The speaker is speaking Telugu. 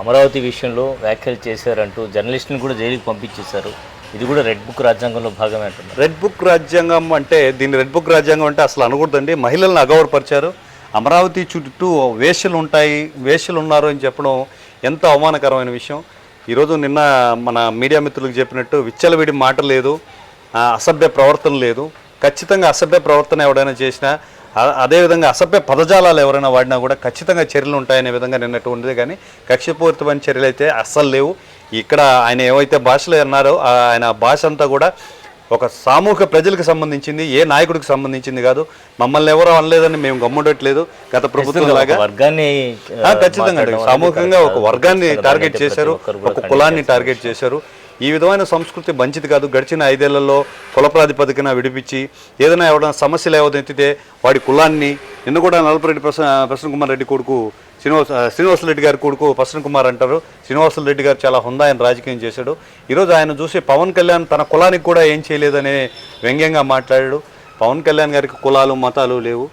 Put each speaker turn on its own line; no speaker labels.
అమరావతి విషయంలో వ్యాఖ్యలు చేశారంటూ జర్నలిస్ట్ని కూడా జైలుకి పంపించేశారు. ఇది కూడా రెడ్ బుక్ రాజ్యాంగంలో భాగమే అంటున్నారు.
రెడ్ బుక్ రాజ్యాంగం అంటే దీన్ని రెడ్ బుక్ రాజ్యాంగం అంటే అసలు అనకూడదండి. మహిళలను అగౌరవపరిచారు. అమరావతి చుట్టూ వేషలు ఉంటాయి వేషలు ఉన్నారు అని చెప్పడం ఎంత అవమానకరమైన విషయం. ఈరోజు నిన్న మన మీడియా మిత్రులకు చెప్పినట్టు విచ్చలవిడి మాట లేదు అసభ్య ప్రవర్తన లేదు. ఖచ్చితంగా అసభ్య ప్రవర్తన ఎవడైనా చేసినా అదేవిధంగా అసభ్య పదజాలాలు ఎవరైనా వాడినా కూడా ఖచ్చితంగా చర్యలు ఉంటాయనే విధంగా నిన్నట్టు ఉంది కానీ కక్షపూరితమైన చర్యలు అయితే అస్సలు లేవు. ఇక్కడ ఆయన ఏవైతే భాషలు అన్నారో ఆయన భాష అంతా కూడా ఒక సామూహిక ప్రజలకు సంబంధించింది ఏ నాయకుడికి సంబంధించింది కాదు. మమ్మల్ని ఎవరో అనలేదని మేము గమ్ముడట్లేదు. గత ప్రభుత్వం లాగా
వర్గాన్ని
ఖచ్చితంగా. సామూహికంగా ఒక వర్గాన్ని టార్గెట్ చేశారు. ఒక కులాన్ని టార్గెట్ చేశారు. ఈ విధమైన సంస్కృతి మంచిది కాదు. గడిచిన ఐదేళ్ళలో కుల ప్రాతిపదికన విడిపించి ఏదైనా ఎవరైనా సమస్యలు ఏవో వాడి కులాన్ని నిన్న కూడా నలపరెడ్డి ప్రసన్న ప్రసన్న కుమార్ రెడ్డి కొడుకు శ్రీనివాస శ్రీనివాస రెడ్డి గారి కొడుకు ప్రసన్న కుమార్ అంటారు. శ్రీనివాసులు రెడ్డి గారు చాలా హుందా ఆయన రాజకీయం చేశాడు. ఈరోజు ఆయన చూసి పవన్ కళ్యాణ్ తన కులానికి కూడా ఏం చేయలేదనే వ్యంగ్యంగా మాట్లాడాడు. పవన్ కళ్యాణ్ గారికి కులాలు మతాలు లేవు.